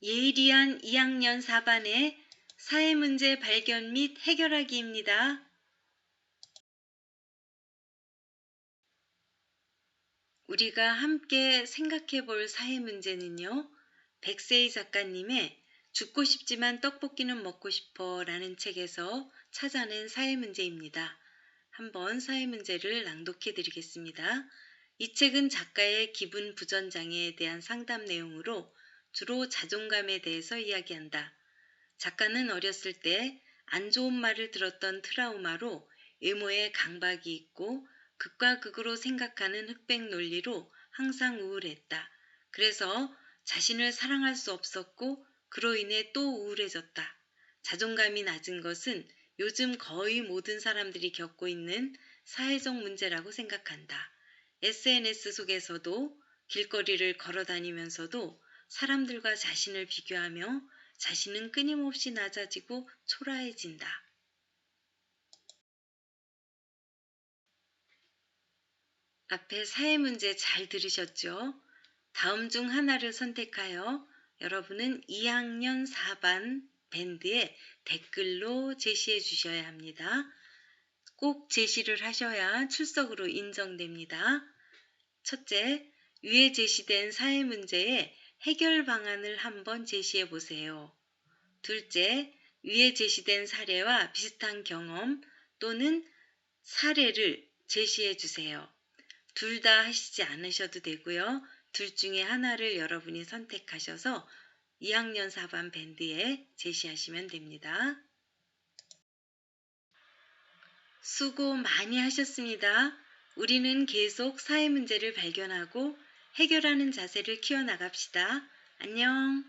예리한 2학년 4반의 사회문제 발견 및 해결하기입니다. 우리가 함께 생각해 볼 사회문제는요. 백세희 작가님의 죽고 싶지만 떡볶이는 먹고 싶어 라는 책에서 찾아낸 사회문제입니다. 한번 사회문제를 낭독해 드리겠습니다. 이 책은 작가의 기분 부전장애에 대한 상담 내용으로 주로 자존감에 대해서 이야기한다. 작가는 어렸을 때 안 좋은 말을 들었던 트라우마로 외모에 강박이 있고 극과 극으로 생각하는 흑백 논리로 항상 우울했다. 그래서 자신을 사랑할 수 없었고 그로 인해 또 우울해졌다. 자존감이 낮은 것은 요즘 거의 모든 사람들이 겪고 있는 사회적 문제라고 생각한다. SNS 속에서도 길거리를 걸어 다니면서도 사람들과 자신을 비교하며 자신은 끊임없이 낮아지고 초라해진다. 앞에 사회 문제 잘 들으셨죠? 다음 중 하나를 선택하여 여러분은 2학년 4반 밴드에 댓글로 제시해 주셔야 합니다. 꼭 제시를 하셔야 출석으로 인정됩니다. 첫째, 위에 제시된 사회 문제의 해결 방안을 한번 제시해 보세요. 둘째, 위에 제시된 사례와 비슷한 경험 또는 사례를 제시해 주세요. 둘 다 하시지 않으셔도 되고요. 둘 중에 하나를 여러분이 선택하셔서 2학년 4반 밴드에 제시하시면 됩니다. 수고 많이 하셨습니다. 우리는 계속 사회 문제를 발견하고 해결하는 자세를 키워나갑시다. 안녕.